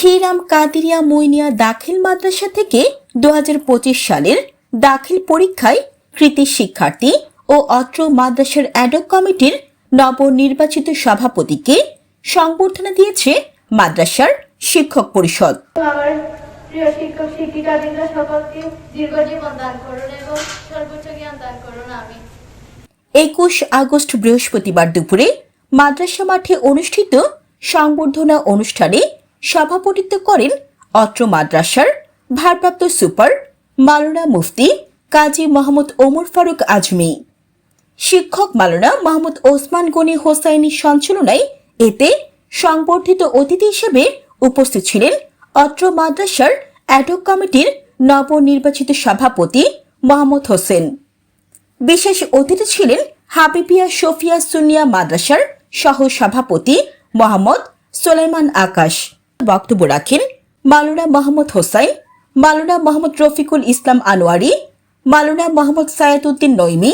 খিরাম কাদিরিয়া মইনিয়া দাখিল মাদ্রাসা থেকে দু হাজার পঁচিশ সালের দাখিল পরীক্ষায় কৃতি শিক্ষার্থী ও অত্র মাদ্রাসার অ্যাডক কমিটির নবনির্বাচিত সভাপতিকে সংবর্ধনা দিয়েছে মাদ্রাসার শিক্ষক পরিষদ। আমার প্রিয় শিক্ষক শিক্ষিকাবৃন্দ সকলকে দীর্ঘজীবন দান করুন এবং সর্বোচ্চ জ্ঞান দান করুন আমি। একুশ আগস্ট বৃহস্পতিবার দুপুরে মাদ্রাসা মাঠে অনুষ্ঠিত সংবর্ধনা অনুষ্ঠানে সভাপতিত্ব করেন অত্র মাদ্রাসার ভারপ্রাপ্ত সুপার মালোনা মুফতি কাজী মোহাম্মদ ওমর ফারুক আজমি। শিক্ষক মালোনা মোহাম্মদ ওসমান গনি হোসাইনি সঞ্চালনায় এতে সংবর্ধিত অতিথি হিসেবে উপস্থিত ছিলেন অত্র মাদ্রাসার অ্যাডক কমিটির নবনির্বাচিত সভাপতি মোহাম্মদ হোসেন। বিশেষ অতিথি ছিলেন হাবিবিয়া শফিয়া সুনিয়া মাদ্রাসার সহ সভাপতি মোহাম্মদ সোলাইমান আকাশ। বক্তব্য রাখেন মালুনা মোহাম্মদ হোসাইন মালুনা মোহাম্মদ রফিকুল ইসলাম আনোয়ারি মালুনা মোহাম্মদ সায়াতুদ্দিন নইমি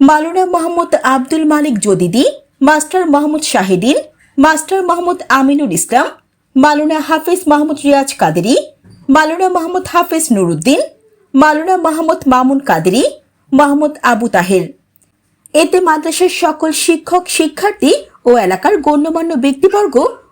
মালুনা মোহাম্মদ আব্দুল মালিক জদিদি, মাস্টার মোহাম্মদ শাহিদিন, মাস্টার মোহাম্মদ আমিনুল ইসলাম মালুনা হাফিজ মাহমুদ রিয়াজ কাদেরি মালুনা মোহাম্মদ হাফিজ নুরুদ্দিন মালুনা মোহাম্মদ মামুন কাদেরি, মোহাম্মদ আবু তাহের। এতে মাদ্রাসার সকল শিক্ষক, শিক্ষার্থী ও এলাকার গণ্যমান্য ব্যক্তিবর্গ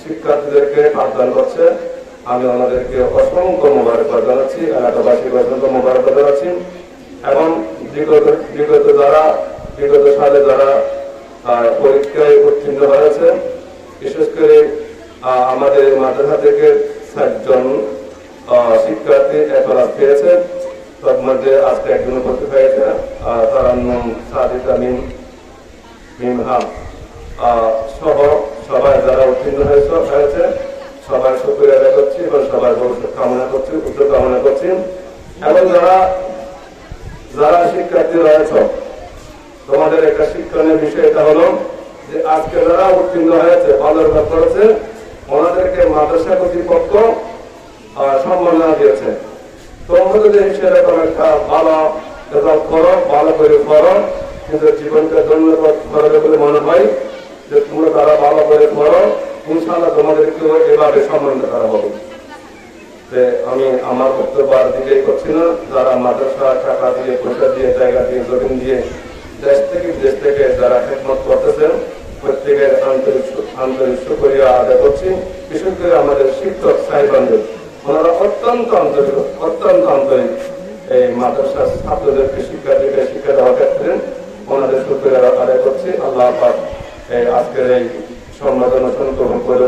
শিক্ষার্থীদেরকে পাঠদান করছে। আমি ওনাদেরকে অসংখ্য মোবারকবাদ জানাচ্ছি এলাকাবাসীকে অসংখ্য মোবারকবাদ জানাচ্ছি। এবং বিগত বিগত যারা বিগত সালে যারা পরীক্ষায় উত্তীর্ণ হয়েছে বিশেষ করে আমাদের মাদ্রাসা থেকে ষাটজন শিক্ষার্থী একলা পেয়েছে। তার মধ্যে আজকে একজন হয়েছে আহ, তার নাম আহ, সহ সবাই যারা উত্তীর্ণ হয়েছে হয়েছে। সবার শুক্রিয়া আদায় করছি এবং সবার ভবিষ্যৎ কামনা করছি উত্তর কামনা করছি। এবং যারা যারা শিক্ষার্থী রয়েছ, তোমাদের একটা শিক্ষণীয় বিষয় এটা হলো যে আজকে যারা উত্তীর্ণ হয়েছে, ভালো করেছে ওনাদেরকে মাদ্রাসা কর্তৃপক্ষ সম্মাননা দিয়েছে। তোমরা যদি কোনো একটা ভালো করো, ভালো করে করো কিন্তু জীবনকে ধন্যবাদ করবে বলে মনে হয় যে তোমরা তারা ভালো করে করো ইনশাল্লাহ তোমাদেরকেও এভাবে সম্মানিত করা হবে। আমি আমার বক্তব্য আর দিকেই করছি না। যারা মাদ্রাসা টাকা দিয়ে পয়সা দিয়ে, জায়গা দিয়ে, জমিন দিয়ে, দেশ থেকে দেশ থেকে যারা খেদমত করতেছেন, প্রত্যেকের আন্তরিক শুক্রিয়া আদায় করছি। বিশেষ করে আমাদের শিক্ষক সাহেবানদের ওনারা অত্যন্ত আন্তরিক অত্যন্ত আন্তরিক এই মাদ্রাসা ছাত্রদেরকে শিক্ষার্থীকে শিক্ষা দেওয়া ক্ষেত্রে ওনাদের শুক্রিয়া আদায় করছি। আল্লাহ এই আজকের এই সম্মাদনা গ্রহণ করে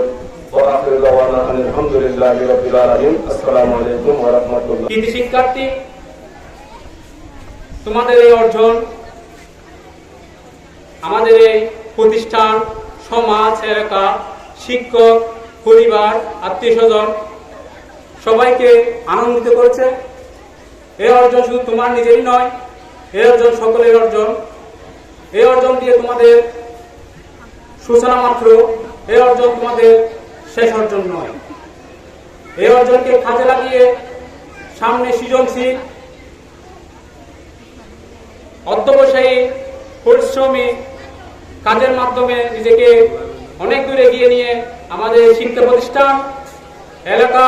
সমাজ, এলাকা, শিক্ষক, পরিবার আত্মীয় স্বজন সবাইকে আনন্দিত করছে। এ অর্জন শুধু তোমার নিজেরই নয় এ অর্জন সকলের অর্জন। এ অর্জন দিয়ে তোমাদের সূচনা মাত্র এই অর্জন তোমাদের শেষ অর্জন নয়। এই অর্জনকে কাজে লাগিয়ে সামনে সৃজনশীল, অধ্যবসায়ী, পরিশ্রমী কাজের মাধ্যমে নিজেকে অনেক দূর এগিয়ে নিয়ে আমাদের শিক্ষা প্রতিষ্ঠান, এলাকা,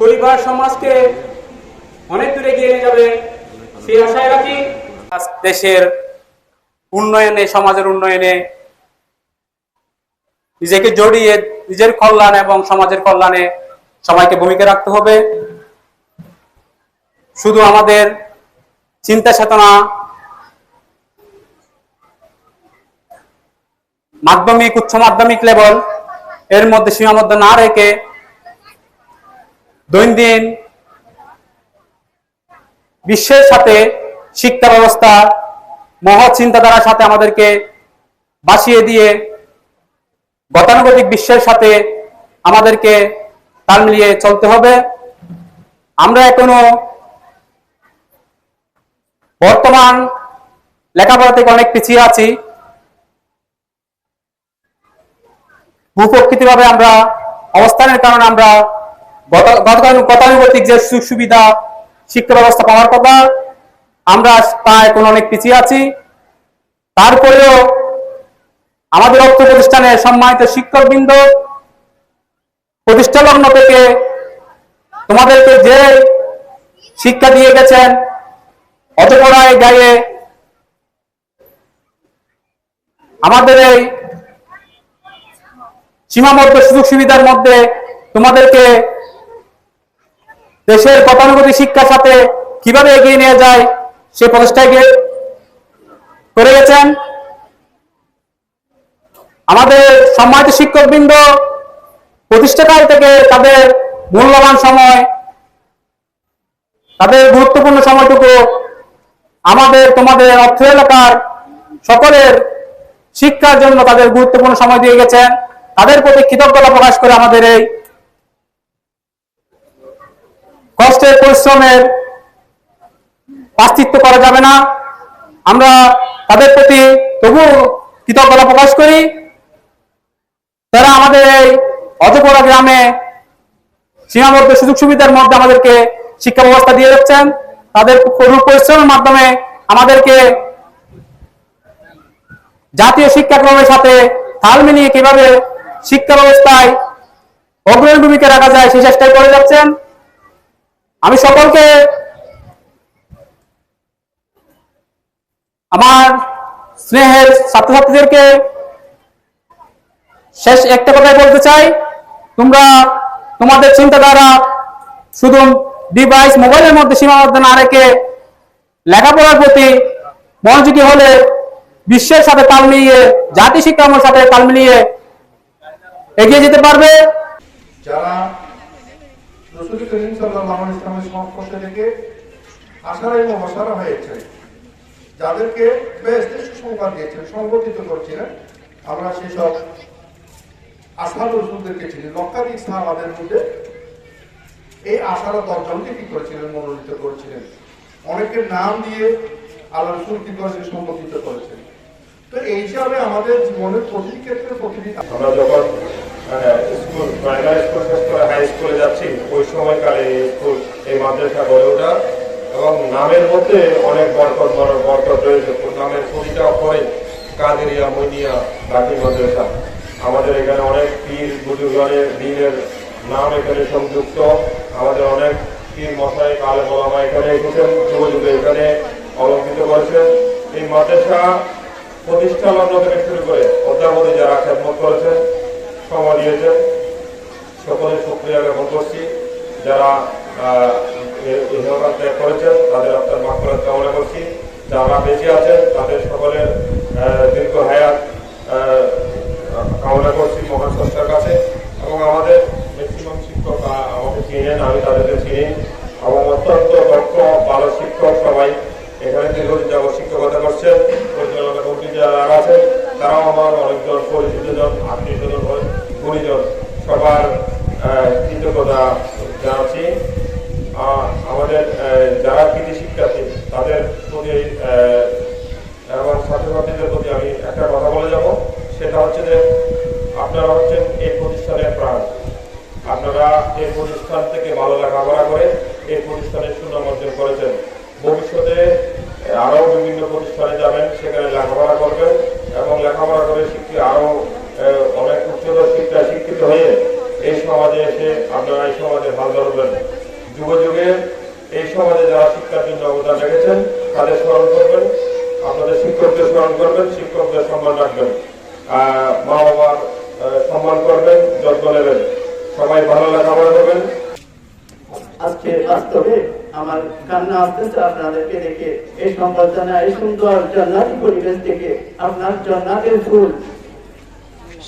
পরিবার, সমাজকে অনেক দূর এগিয়ে নিয়ে যাবে। সেই আশায় রাখি দেশের উন্নয়নে, সমাজের উন্নয়নে নিজেকে জড়িয়ে নিজের কল্যাণ এবং সমাজের কল্যাণে সবাইকে ভূমিকা রাখতে হবে। শুধু আমাদের চিন্তা চেতনা মাধ্যমিক, উচ্চ মাধ্যমিক লেভেল এর মধ্যে সীমাবদ্ধ না রেখে দৈনন্দিন বিশ্বের সাথে শিক্ষা ব্যবস্থা, মহৎ চিন্তাধারার সাথে আমাদেরকে বাঁচিয়ে দিয়ে গতানুগতিক বিশ্বের সাথে আমাদেরকে তাল মিলিয়ে চলতে হবে। আমরা এখনও বর্তমান লেখাপড়া থেকে অনেক পিছিয়ে আছি। ভূপ্রকৃতিভাবে আমরা অবস্থানের কারণে আমরা গত- গতানু- গতানুগতিক যে সুযোগ সুবিধা শিক্ষা ব্যবস্থা পাওয়ার কথা, আমরা তা এখন অনেক পিছিয়ে আছি। তারপরেও আমাদের অর্থ প্রতিষ্ঠানে সম্মানিত শিক্ষকবৃন্দ প্রতিষ্ঠা লগ্ন থেকে তোমাদেরকে যে শিক্ষা দিয়ে গেছেন অতপড়ায় গায়ে আমাদের এই সীমাবদ্ধ সুযোগ সুবিধার মধ্যে তোমাদেরকে দেশের গতানুগতিক শিক্ষার সাথে কীভাবে এগিয়ে নিয়ে যায় সে প্রচেষ্টাকে করে গেছেন। আমাদের সম্মানিত শিক্ষকবৃন্দ, প্রতিষ্ঠাকাল থেকে তাদের মূল্যবান সময়, তাদের গুরুত্বপূর্ণ সময়টুকু আমাদের, তোমাদের অর্থ এলাকার সকলের শিক্ষার জন্য তাদের গুরুত্বপূর্ণ সময় দিয়ে গেছেন তাদের প্রতি কৃতজ্ঞতা প্রকাশ করে আমাদের এই কষ্টের পরিশ্রমের পাস্তিত্ব করা যাবে না। আমরা তাদের প্রতি তবু কৃতজ্ঞতা প্রকাশ করি। তারা আমাদের এই অজপড়া গ্রামে সীমাবদ্ধ সুযোগ সুবিধার মধ্যে আমাদেরকে শিক্ষা ব্যবস্থা দিয়ে যাচ্ছেন। তাদের কঠোর পরিশ্রমের মাধ্যমে আমাদেরকে জাতীয় শিক্ষাক্রমের সাথে তাল মিলিয়ে কীভাবে শিক্ষা ব্যবস্থায় অগ্রণী ভূমিকা রাখা যায় সেই চেষ্টাই করে যাচ্ছেন। আমি সকলকে আমার স্নেহের ছাত্রছাত্রীদেরকে শেষ একটা কথাই বলতে চাই, তোমরা তোমাদের চিন্তাধারা শুধু ডিভাইস মোবাইলের মধ্যে সীমাবদ্ধ না রেখে লেখাপড়ার প্রতি মনোযোগী হলে বিশ্বের সাথে তাল মিলিয়ে জাতি শিক্ষার সাথে তাল মিলিয়ে এগিয়ে যেতে পারবে। যারা যাদেরকে বেহেশতের সুসংবাদ দিয়েছেন, সংগঠিত করছিলেন, আমরা সেসব আসাদ রসুলদেরকে চিনি লক্ষাধিক সাহাবাদের মধ্যে এই দশজনকে কি করেছিলেন? মনোনীত করেছিলেন। অনেকের নাম দিয়ে আল্লাহ রসুল কি করেছেন? সম্বোধিত করেছেন। তো এই হিসাবে আমাদের জীবনের প্রতিটি ক্ষেত্রে প্রতিটি আমরা যখন স্কুল প্রাইমারি স্কুল শেষ করে হাই স্কুলে যাচ্ছি, ওই সময়কালে স্কুল, এই মাদ্রাসা গড়ে ওঠা এবং নামের মধ্যে অনেক বরকত বড় বরকত রয়েছে। নামের প্রতিটা অক্ষরে কাদেরিয়া, মইনিয়া, বাকি মাদ্রাসা। আমাদের এখানে অনেক পীর বুজুর্গের দিনের নাম এখানে সংযুক্ত। আমাদের অনেক পীর মশাই, কালে বলামা এখানে এসেছেন যুব যুগে এখানে অলঙ্কিত করেছেন এই মাদ্রাসা প্রতিষ্ঠা লগ্ন থেকে শুরু করে অধ্যাপতি যারা খেদমত করেছেন সময় দিয়েছেন সকলের শুক্রিয়া জ্ঞাপন করছি। যারা ত্যাগ করেছেন, তাদের আপনার মাকড়াত কামনা করছি। যারা বেঁচে আছেন, তাদের সকলের দীর্ঘ হায়াত কামনা করছি মহান সংস্থার কাছে এবং আমাদের ম্যাক্সিমাম শিক্ষক আমাকে চিনেন, আমি তাদেরকে চিনি। এবং অত্যন্ত দক্ষ, ভালো শিক্ষক সবাই। এখানে দীর্ঘদিন যাব শিক্ষকতা করছে। পরিচালনা কমিটি যারা আছে, তারাও আমার অনেকজন পরিচিত জন আত্মীয় স্বজন গুণীজন সবার কৃতজ্ঞতা জানাচ্ছি আহ, আমাদের আহ, যারা কৃতি শিক্ষার্থী তাদের প্রতি আহ, এবং ছাত্রছাত্রীদের প্রতি আমি একটা কথা বলে যাব সেটা হচ্ছে যে আপনারা হচ্ছেন এই প্রতিষ্ঠানের প্রাণ আপনারা এই প্রতিষ্ঠান থেকে ভালো লেখাপড়া করে এই প্রতিষ্ঠানের সুনাম অর্জন করেছেন। ভবিষ্যতে আরও বিভিন্ন প্রতিষ্ঠানে যাবেন সেখানে লেখাপড়া করবেন এবং লেখাপড়া করে শিক্ষিত আরও আহ, অনেক উচ্চতর শিক্ষায় শিক্ষিত হয়ে এই সমাজে এসে আপনারা এই সমাজে হাল ধরবেন। যুগ এই সমাজে যারা শিক্ষার জন্য অবদান রেখেছেন তাদের স্মরণ করবেন আপনাদের শিক্ষকদের স্মরণ করবেন শিক্ষকদের সম্মান রাখবেন। মা বাবার সম্মান করবেন যত্ন নেবেন। সবাই ভালো লেখাপড়া করবেন। আজকে বাস্তবে আমার কান্না আসতেছে আপনাদেরকে দেখে। এই সম্বর্ধনা, এই সুন্দর জান্নাতি পরিবেশ থেকে আপনার জান্নাতের ফুল,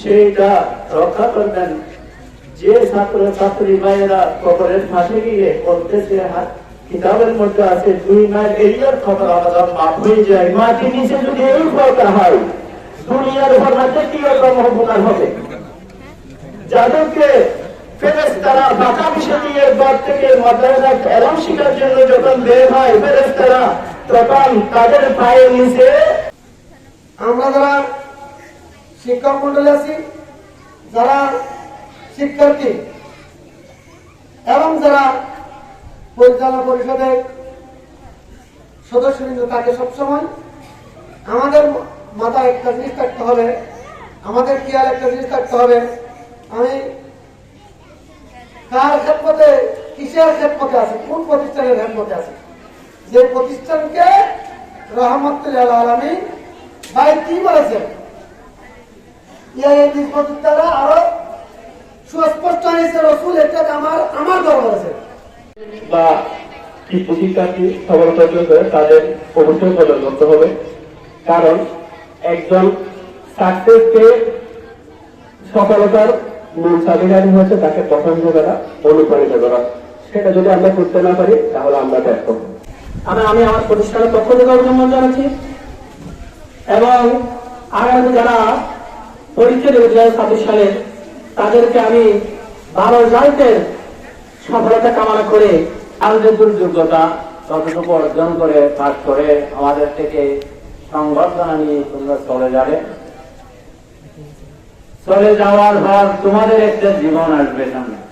সেইটা রক্ষা করবেন। যে ছাত্র ছাত্রী ভাইয়েরা কবরের ফাঁসে গিয়ে বলতেছে হাত কিতাবের মধ্যে আছে, দুই মাইল এরিয়ার খবর আলাদা মাপ হয়ে যায়। মাটি নিচে যদি এই ফলটা হয়, দুনিয়ার ভাবনাতে কি রকম হবে? যাদেরকে ফেরেস্তারা বাঁকা দিয়ে ঘর থেকে মাদ্রাসা এলাম শিকার জন্য যখন বের হয় ফেরেস্তারা তখন তাদের পায়ের নিচে আমরা যারা শিক্ষক মন্ডলী আছি, যারা শিক্ষার্থী এবং যারা পরিচালনা পরিষদের সদস্যবৃন্দ তাকে সবসময়, আমাদের মাথায় একটা জিনিস থাকতে হবে, আমাদের খেয়াল একটা জিনিস থাকতে হবে। আমি কার খেদমতে, কিসের খেদমতে আছে? কোন প্রতিষ্ঠানের খেদমতে আছে? যে প্রতিষ্ঠানকে রহমতুল্লাহ ভাই কি বলেছেন। সুস্পষ্ট হয়েছে, রসুল এটা আমার আমার বলেছে বা তাদের হবে। কারণ একজন সাকসেসকে সফলতার হচ্ছে তাকে পছন্দ করা, অনুপ্রাণিত করা। সেটা যদি আমরা করতে না পারি, তাহলে আমরা ব্যর্থ। আমি আমি আমার প্রতিষ্ঠানের পক্ষ থেকে অভিনন্দন জানাচ্ছি। এবং আগামী যারা পরীক্ষা দেবে দু হাজার ছাব্বিশ সালে, তাদেরকে আমি ভালো সফলতা কামনা করে যোগ্যতা অর্জন করে, পাঠ করে আমাদের থেকে সংবর্ধনা নিয়ে তোমরা চলে যাবে। চলে যাওয়ার পর তোমাদের একটা জীবন আসবে সামনে।